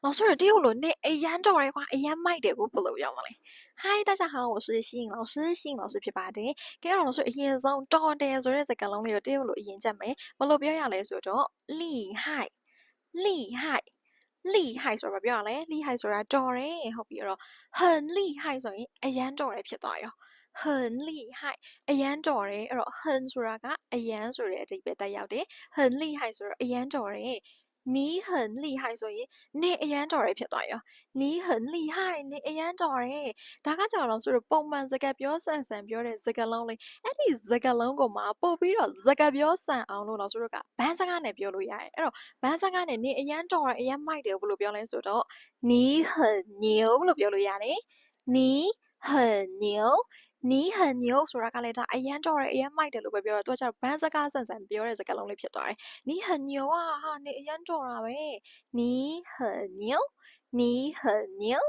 老师这有轮的，哎呀，找人话，哎呀，买的我不漏要嘛嘞。嗨，大家好，我是欣老师，欣老师批八的，给老师一种找的，所以这个龙里有这有轮演讲没，我老表扬来说着厉害，厉害。厉害ဆိုတာပြောရလဲ厉害ဆိုတာတော်တယ်ဟုတ်ပြီအဲ့တော့很厉害ဆိုရင်အရန်တော်တယ်ဖြစ်သွားရော很厉害အရန်တော်တယ်အဲ့တော့很ဆိုတာကအရန်ဆိုတဲ့အဓိပ္ပာယ်တက်ရောက်တယ်很厉害ဆိုတော့အရန်တော်တယ် နီးဟန်လိဟိုင်ဆိုရင်နေအရန်တော်ရဲဖြစ်သွားရောနီးဟန်လိဟိုင်နေအရန်တော်ရဲဒါကကြောင့်တော့ဆိုတော့ပုံမှန်စကားပြောဆန်ဆန်ပြောတဲ့စကားလုံးလေးအဲ့ဒီစကားလုံးကိုမှပို့ပြီးတော့စကားပြောဆန်အောင်လို့တော့ဆိုတော့ကဘန်းစကားနဲ့ပြောလို့ရတယ်အဲ့တော့ဘန်းစကားနဲ့နေအရန်တော်ရဲအရန်မိုက်တယ်ဘယ်လိုပြောလဲဆိုတော့နီးဟန်ညိုလို့ပြောလို့ရတယ်နီး很牛 နီးဟန်ညိုဆိုတာကလည်းဒါအရန်တော်တယ်အရန်မိုက်တယ်လို့ပဲပြောတော့သူကကျတော့ဘန်းစကားဆန်ဆန်ပြောတဲ့စကားလုံးလေးဖြစ်သွားတယ်နီးဟန်ညိုอ่ะဟာနေအရန်တော်တာပဲနီးဟန်ညိုနီးဟန်ညို